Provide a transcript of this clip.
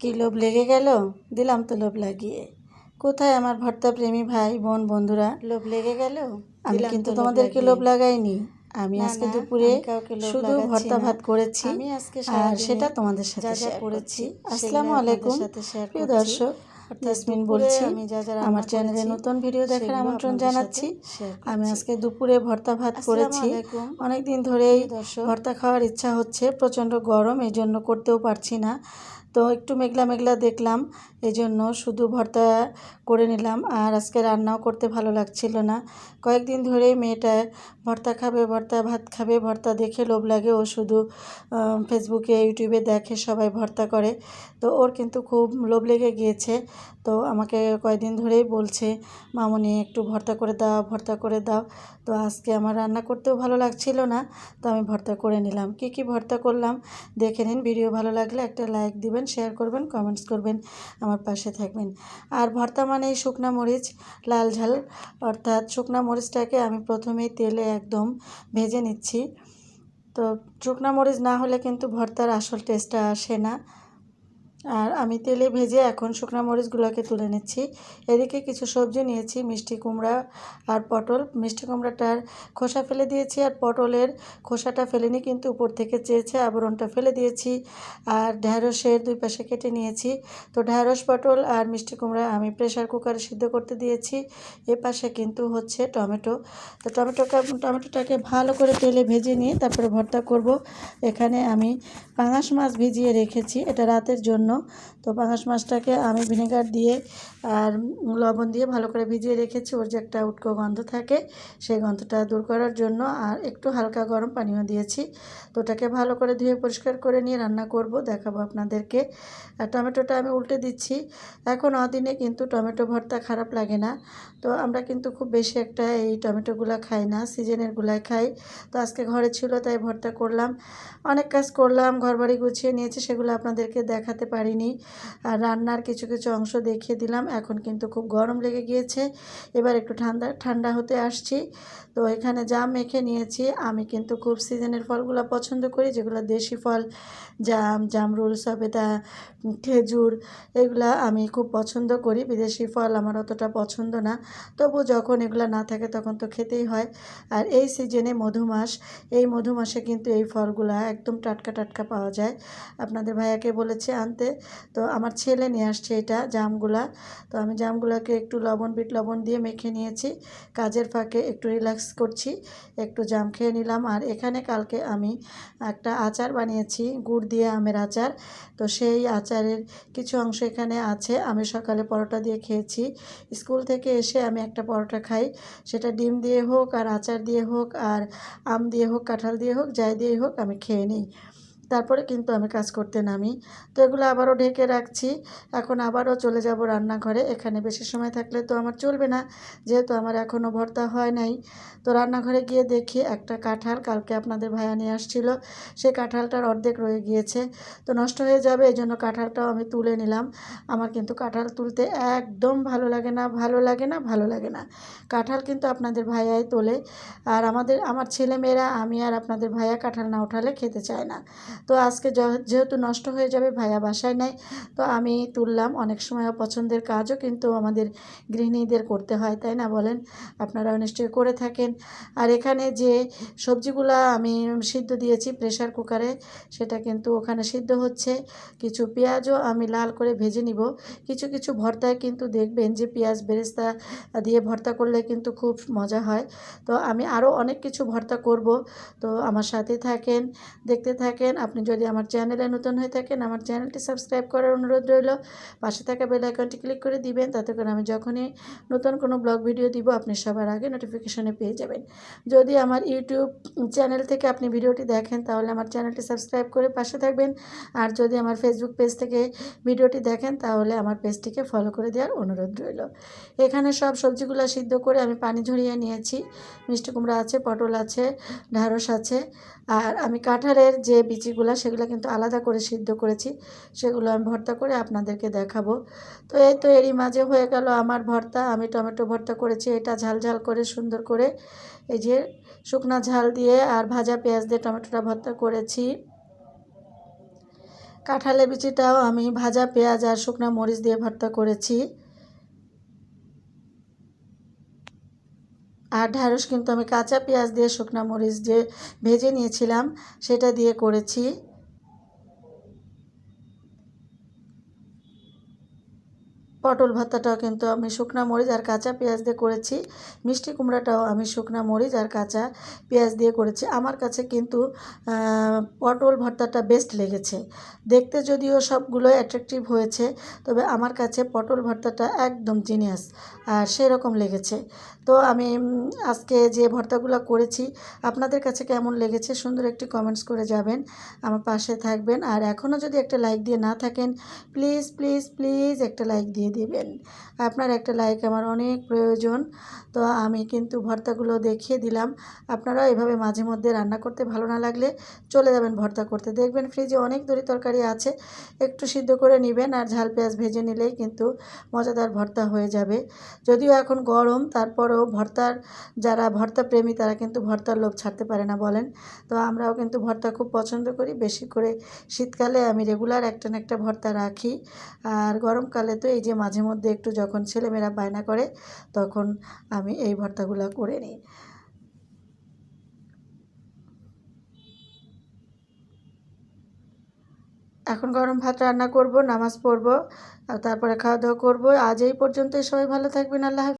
কি লোভ লেগে গেল? দিলাম তো লোভ লাগিয়ে। কোথায় আমার ভর্তা প্রেমী ভাই বোন বন্ধুরা? লোভ লেগে গেল? আমি কিন্তু তোমাদেরকে লোভ লাগাইনি? আমি আজকে দুপুরে শুধু ভর্তা ভাত করেছি। আমি আজকে আর সেটা তোমাদের সাথে শেয়ার করেছি, আসসালামু আলাইকুম। প্রিয় দর্শক ইয়াসমিন বলছি আমি যা যা আমার চ্যানেলে নতুন ভিডিও দেখার আমন্ত্রণ জানাচ্ছি। আমি আজকে দুপুরে ভর্তা ভাত করেছি। আলাইকুম। অনেক দিন ধরেই ভর্তা খাওয়ার ইচ্ছা হচ্ছে প্রচণ্ড গরম এই জন্য করতেও পারছি না। তো একটু মেঘলা মেঘলা দেখলাম এই জন্য শুধু ভর্তা করে নিলাম। আর আজকে রান্নাও করতে ভালো লাগছিল না। কয়েকদিন ধরেই মেয়েটা ভর্তা খাবে, ভর্তা ভাত খাবে, ভর্তা দেখে লোভ লাগে। ও শুধু ফেসবুকে, ইউটিউবে দেখে সবাই ভর্তা করে। তো ওর কিন্তু খুব লোভ লেগে গিয়েছে। তো আমাকে কয়েকদিন ধরেই বলছে, মামনি, একটু ভর্তা করে দাও, ভর্তা করে দাও। তো আজকে আমার রান্না করতেও ভালো লাগছিল না, তো আমি ভর্তা করে নিলাম। কি কি ভর্তা করলাম, দেখে নিন। ভিডিও ভালো লাগলে একটা লাইক দিবেন শেয়ার করবেন কমেন্টস করবেন, আমার পাশে থাকবেন। আর ভর্তা মানে শুকনা মরিচ, লাল ঝাল। অর্থাৎ শুকনা মরিচটাকে আমি প্রথমেই তেলে একদম ভেজে নিচ্ছি। তো শুকনা মরিচ না হলে কিন্তু ভর্তার আসল টেস্টটা আসে না। আর আমি তেলে ভেজে এখন শুকনো মরিচগুলোকে তুলে নিচ্ছি। এদিকে কিছু সবজি নিয়েছি, মিষ্টি কুমড়া আর পটল। মিষ্টি কুমড়াটার খোসা ফেলে দিয়েছি আর পটলের খোসাটা ফেলেনি, কিন্তু উপর থেকে চেয়েছে আবরণটা ফেলে দিয়েছি আর ঢ্যাঁড়সের দুই পাশে কেটে নিয়েছি। তো ঢ্যাঁড়স, পটল আর মিষ্টি কুমড়া আমি প্রেশার কুকারে সিদ্ধ করতে দিয়েছি। এ পাশে কিন্তু হচ্ছে টমেটো। তো টমেটোটা, টমেটোটাকে ভালো করে তেলে ভেজে নিয়ে তারপরে ভর্তা করব। এখানে আমি পাঙাশ মাছ ভিজিয়ে রেখেছি, এটা রাতের জন্য। তো পাঙাশ মাছটাকে আমি ভিনেগার দিয়ে আর লবণ দিয়ে ভালো করে ভিজিয়ে রেখেছি। ওর যে একটা উটকো গন্ধ থাকে, সেই গন্ধটা দূর করার জন্য আর একটু হালকা গরম পানিও দিয়েছি। তো ওটাকে ভালো করে ধুয়ে পরিষ্কার করে নিয়ে রান্না করব, দেখাবো আপনাদেরকে। আর টমেটোটা আমি উল্টে দিচ্ছি। এখন অদিনে কিন্তু টমেটো ভর্তা খারাপ লাগে না। তো আমরা কিন্তু খুব বেশি একটা এই টমেটোগুলো খাই না সিজনেরগুলাই খাই। তো আজকে ঘরে ছিল, তাই ভর্তা করলাম। অনেক কাজ করলাম, ঘরবাড়ি গুছিয়ে নিয়েছি, সেগুলো আপনাদেরকে দেখাতে পারিনি। আর রান্নার কিছু কিছু অংশ দেখিয়ে দিলাম। এখন কিন্তু খুব গরম লেগে গিয়েছে। এবার একটু ঠান্ডা ঠান্ডা হতে আসছি। তো এখানে জাম মেখে নিয়েছি, আমি কিন্তু খুব সিজনের ফলগুলো পছন্দ করি, যেগুলো দেশি ফল, জাম, জামরুল, সবেদা, খেজুর, এগুলা আমি খুব পছন্দ করি। বিদেশি ফল আমার অতটা পছন্দ না। তবু যখন এগুলো না থাকে, তখন তো খেতেই হয়। আর এই সিজনে মধুমাস, এই মধুমাসে কিন্তু এই ফলগুলা একদম টাটকা টাটকা পাওয়া যায়। আপনাদের ভাইয়াকে বলেছে আনতে। তো আমার ছেলে নিয়ে আসছে এটা জামগুলা। তো আমি জামগুলাকে একটু লবণ বিট লবণ দিয়ে মেখে নিয়েছি। কাজের ফাঁকে একটু রিল্যাক্স করছি, একটু জাম খেয়ে নিলাম। আর এখানে কালকে আমি একটা আচার বানিয়েছি, গুড় দিয়ে আমের আচার। তো সেই আচারের কিছু অংশ এখানে আছে। আমি সকালে পরোটা দিয়ে খেয়েছি। স্কুল থেকে এসে আমি একটা পরোটা খাই। সেটা ডিম দিয়ে হোক আর আচার দিয়ে হোক আর আম দিয়ে হোক, কাঁঠাল দিয়ে হোক, যাই দিয়ে হোক আমি খেয়ে নিই। তারপরে কিন্তু আমি কাজ করতে নামি। তো এগুলো আবারও ঢেকে রাখছি। এখন আবারও চলে যাব রান্নাঘরে। এখানে বেশি সময় থাকলে তো আমার চলবে না, যেহেতু আমার এখনও ভর্তা হয় নাই। তো রান্নাঘরে গিয়ে দেখি একটা কাঁঠাল, কালকে আপনাদের ভাইয়া নিয়ে আসছিল। সেই কাঁঠালটার অর্ধেক রয়ে গিয়েছে। তো নষ্ট হয়ে যাবে, এই জন্য কাঁঠালটাও আমি তুলে নিলাম। আমার কিন্তু কাঁঠাল তুলতে একদম ভালো লাগে না, ভালো লাগে না, ভালো লাগে না। কাঁঠাল কিন্তু আপনাদের ভাইয়াই তোলে। আর আমাদের, আমার ছেলেমেয়েরা, আমি আর আপনাদের ভাইয়া কাঁঠাল না উঠালে খেতে চায় না। তো আজকে যেহেতু নষ্ট হয়ে যাবে, ভাইয়া বাসায় নেয় তো আমি তুললাম। অনেক সময় পছন্দের কাজও কিন্তু আমাদের গৃহিণীদের করতে হয়, তাই না বলেন? আপনারাও নিশ্চয়ই করে থাকেন। আর এখানে যে সবজিগুলা আমি সিদ্ধ দিয়েছি প্রেশার কুকারে, সেটা কিন্তু ওখানে সিদ্ধ হচ্ছে। কিছু পেঁয়াজও আমি লাল করে ভেজে নিব। কিছু কিছু ভর্তায় কিন্তু দেখবেন যে পেঁয়াজ বেরেস্তা দিয়ে ভর্তা করলে কিন্তু খুব মজা হয়। তো আমি আরও অনেক কিছু ভর্তা করব। তো আমার সাথে থাকেন, দেখতে থাকেন। আপনি যদি আমার চ্যানেলে নতুন হয়ে থাকেন, আমার চ্যানেলটি সাবস্ক্রাইব করার অনুরোধ রইল। পাশে থাকা বেল আইকনটি ক্লিক করে দিবেন, তাতে করে আমি যখনই নতুন কোনো ব্লগ ভিডিও দিব, আপনি সবার আগে নোটিফিকেশনে পেয়ে যাবেন। যদি আমার ইউটিউব চ্যানেল থেকে আপনি ভিডিওটি দেখেন, তাহলে আমার চ্যানেলটি সাবস্ক্রাইব করে পাশে থাকবেন। আর যদি আমার ফেসবুক পেজ থেকে ভিডিওটি দেখেন, তাহলে আমার পেজটিকে ফলো করে দেওয়ার অনুরোধ রইল। এখানে সব সবজিগুলো সিদ্ধ করে আমি পানি ঝরিয়ে নিয়েছি। মিষ্টি কুমড়া আছে, পটল আছে, ঢ্যাঁড়স আছে। আর আমি কাঁঠালের যে বিচিগুলো সেগুলো কিন্তু আলাদা করে সিদ্ধ করেছি, সেগুলো আমি ভর্তা করে আপনাদেরকে দেখাবো। তো এই তো এরই মাঝে হয়ে গেল আমার ভর্তা, আমি টমেটো ভর্তা করেছি, এটা ঝাল ঝাল করে সুন্দর করে এই যে শুকনা ঝাল দিয়ে আর ভাজা পেঁয়াজ দিয়ে টমেটোটা ভর্তা করেছি। কাঁঠালের বিচিটাও আমি ভাজা পেঁয়াজ আর শুকনো মরিচ দিয়ে ভর্তা করেছি। আর ঢ্যাঁড়স কিন্তু আমি কাঁচা পেঁয়াজ দিয়ে শুকনো মরিচ দিয়ে ভেজে নিয়েছিলাম, সেটা দিয়ে করেছি। পটল ভর্তাটাও কিন্তু আমি শুকনো মরিচ আর কাঁচা পেঁয়াজ দিয়ে করেছি। মিষ্টি কুমড়াটাও আমি শুকনো মরিচ আর কাঁচা পেঁয়াজ দিয়ে করেছি। আমার কাছে কিন্তু পটল ভর্তাটা বেস্ট লেগেছে। দেখতে যদিও সবগুলো অ্যাট্রাকটিভ হয়েছে, তবে আমার কাছে পটল ভর্তাটা একদম জিনিয়াস আর সেরকম লেগেছে। তো আমি আজকে যে ভর্তাগুলো করেছি, আপনাদের কাছে কেমন লেগেছে সুন্দর একটি কমেন্টস করে যাবেন, আমার পাশে থাকবেন। আর এখনও যদি একটা লাইক দিয়ে না থাকেন প্লিজ প্লিজ প্লিজ একটা লাইক দিয়ে দিবেন। আপনার একটা লাইক আমার অনেক প্রয়োজন। তো আমি কিন্তু ভর্তাগুলো দেখিয়ে দিলাম। আপনারাও এভাবে মাঝে মধ্যে রান্না করতে ভালো না লাগলে চলে যাবেন ভর্তা করতে। দেখবেন ফ্রিজে অনেক দড়ি তরকারি আছে। একটু সিদ্ধ করে নেবেন আর ঝাল পেঁয়াজ ভেজে নিলেই কিন্তু মজাদার ভর্তা হয়ে যাবে। যদিও এখন গরম, তারপরেও ভর্তার যারা ভর্তা প্রেমী, তারা কিন্তু ভর্তার লোভ ছাড়তে পারে না বলেন। তো আমরাও কিন্তু ভর্তা খুব পছন্দ করি। বেশি করে শীতকালে আমি রেগুলার একটা না একটা ভর্তা রাখি। আর গরমকালে তো এই যে মাঝে মধ্যে একটু যখন ছেলেমেয়েরা বায়না করে, তখন আমি এই ভর্তাগুলো করে নিই। এখন গরম ভাত রান্না করব, নামাজ পড়ব তারপরে খাওয়া দাওয়া করব। আজ এই পর্যন্তই। সবাই ভালো থাকবেন। আল্লাহ